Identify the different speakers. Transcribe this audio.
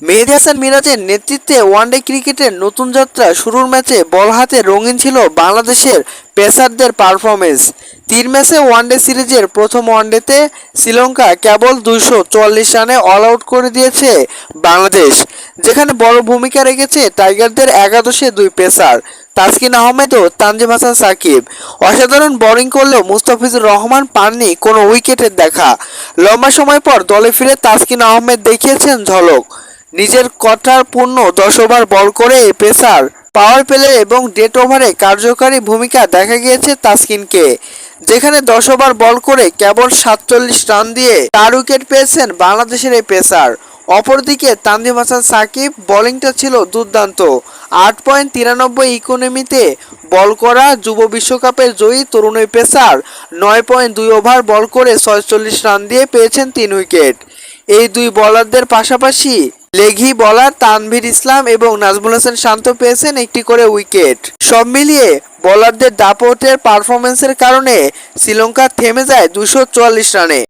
Speaker 1: মেহেদী হাসান মিরাজের নেতৃত্বে ওয়ানডে ক্রিকেটের নতুন যাত্রা শুরুর ম্যাচে বল হাতে রঙিন ছিল বাংলাদেশের পেসারদের পারফরমেন্স। তিন ম্যাচে ওয়ানডে সিরিজের প্রথম ওয়ানডেতে শ্রীলঙ্কা কেবল দুইশো চুয়াল্লিশ রানে অল আউট করে দিয়েছে বাংলাদেশ, যেখানে বড় ভূমিকা রেখেছে টাইগারদের একাদশে দুই পেসার, তাসকিন আহমেদ ও তানজিম হাসান সাকিব। অসাধারণ বোলিং করলেও মুস্তাফিজুর রহমান পাননি কোনো উইকেটের দেখা। লম্বা সময় পর দলে ফিরে তাসকিন আহমেদ দেখিয়েছেন ঝলক। নিজের কটার পূর্ণ দশ ওভার বল করে পেসার পাওয়ার প্লে এবং ডেট ওভারে কার্যকারী ভূমিকা দেখা গিয়েছে তাসকিনকে, যেখানে দশ ওভার বল করে কেবল সাতচল্লিশ রান দিয়ে চার উইকেট পেয়েছেন বাংলাদেশের এই পেসার। অপরদিকে তানজিম হাসান সাকিব বোলিংটা ছিল দুর্দান্ত, আট পয়েন্ট তিরানব্বই ইকোনমিতে বল করা যুব বিশ্বকাপের জয়ী তরুণ পেসার, নয় পয়েন্ট দুই ওভার বল করে ছয়চল্লিশ রান দিয়ে পেয়েছেন তিন উইকেট এই দুই বলারদের পাশাপাশি লেগি বলার তানভীর ইসলাম এবং নাজমুল হাসান শান্ত পেয়েছেন একটি করে উইকেট। সব মিলিয়ে বলারদের দাপটের পারফরমেন্সের কারণে শ্রীলঙ্কা থেমে যায় দুশো রানে।